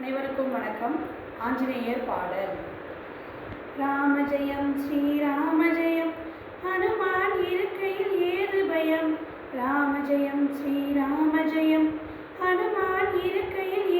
அனைவருக்கும் வணக்கம். ஆஞ்சநேயர் பாடல். ராம ஜெயம் ஸ்ரீராம ஜெயம். ஹனுமான் இருக்கையில் ஏது பயம். ராம ஜெயம் ஸ்ரீராம ஜெயம். ஹனுமான் இருக்கையில்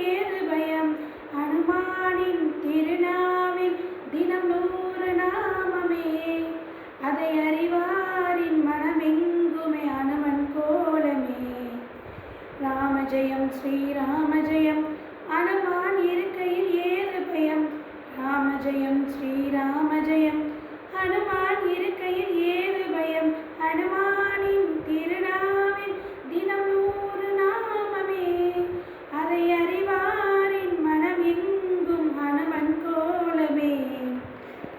ஹனுமான் இருக்கையில் ஏது பயம்? ஹனுமானின் திருநாவில் தினம் நூறு நாமமே. அதை அறிவாரின் மனம் எங்கும் ஹனுமன் கோலமே.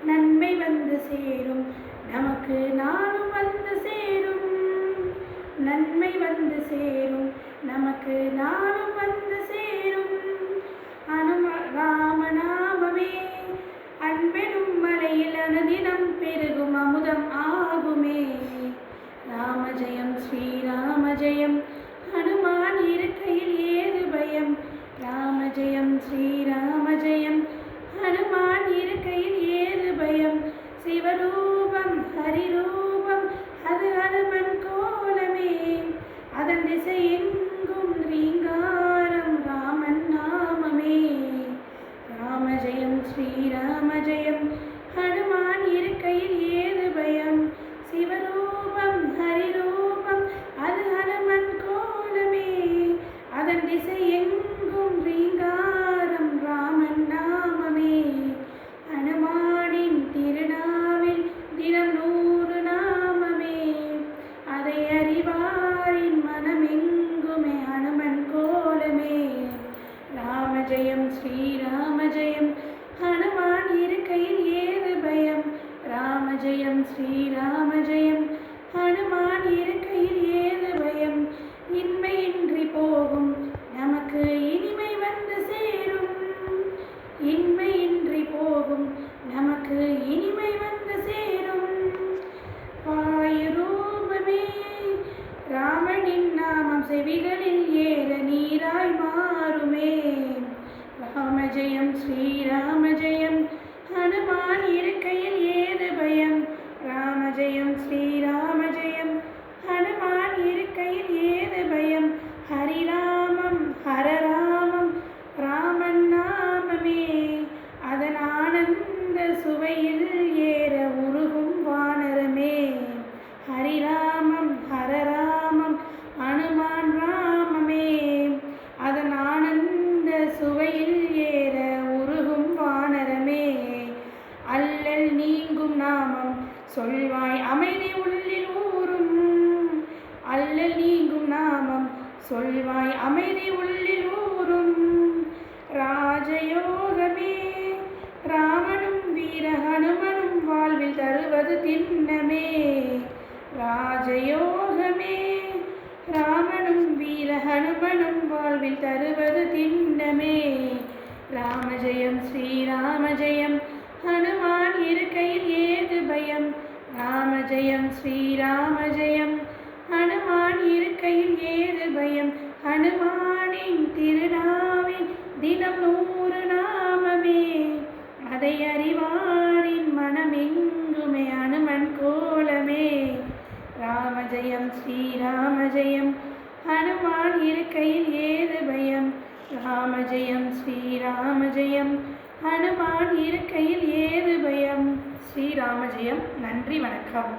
நன்மை வந்து சேரும் நமக்கு நானும் வந்து சேரும். நன்மை வந்து சேரும் நமக்கு நானும் வந்து சேரும். அனும ராமனா ஸ்ரீராம ஜெயம் ஹனுமான் இருக்கையில் ஏது பயம்? ராம ஜெயம் ஸ்ரீராம ஜெயம் ஹனுமான் இருக்கையில் ஏது பயம்? சிவரூபம் ஹரிரூபம் அது ஹனுமன் கோலமே. அதன் திசை எங்கும் ரீங்காரம் ராமன் நாமமே. ராம ஜெயம் ஸ்ரீராம ஜெயம் ஹனுமான் இருக்கையில் ஏது பயம்? சிவரூபம் ஸ்ரீராம ஜெயம் ஹனுமான் இருக்கையில் ஏது பயம். ராம ஜெயம் ஸ்ரீராம ஜெயம் ஹனுமான் இருக்கையில் ஏது பயம். இன்மையின்றி போகும் நமக்கு இனிமை வந்து சேரும். இன்மையின்றி போகும் நமக்கு இனிமை வந்து சேரும். வாயுரூபமே ராமனின் நாமம் செவிகளில் ஏற நீராய் மாறுமே. ராம ஜெயம் ஸ்ரீராம ஜெயம் ஹனுமான் இருக்கையில் ஏது பயம்? ராம ஜெயம் ஸ்ரீராம ஜெயம் ஹனுமான் இருக்கையில் ஏது பயம்? ஹரிராமம் ஹரராம சொல்வாய். அமைதி உள்ளில் ஊறும் அல்லல் நீங்கும் நாமம். சொல்வாய். அமைதி உள்ளில் ஊறும் ராஜயோகமே. ராமனும் வீர ஹனுமனும் வாழ்வில் தருவது திண்ணமே. ராஜயோகமே. ராமனும் வீர ஹனுமனும் வாழ்வில் தருவது திண்ணமே. ராம ஜெயம் ஸ்ரீராம ஜெயம். ஹனுமான் இருக்கையில் ஏது பயம்? ராம ஜெயம் ஸ்ரீராம ஜெயம். ஹனுமான் இருக்கையில் ஏது பயம்? ஹனுமானின் திருநாவில் தினம் நூறு நாமமே. அதை அறிவாரின் மனமெங்குமே அனுமன் கோலமே. ராம ஜெயம் ஸ்ரீராம ஜெயம். ஹனுமான் இருக்கையில் ஏது பயம்? ராம ஜெயம் ஸ்ரீராம ஜெயம். ஹனுமான் இருக்கையில் ஏது பயம். ஸ்ரீராமஜெயம் நன்றி வணக்கம்.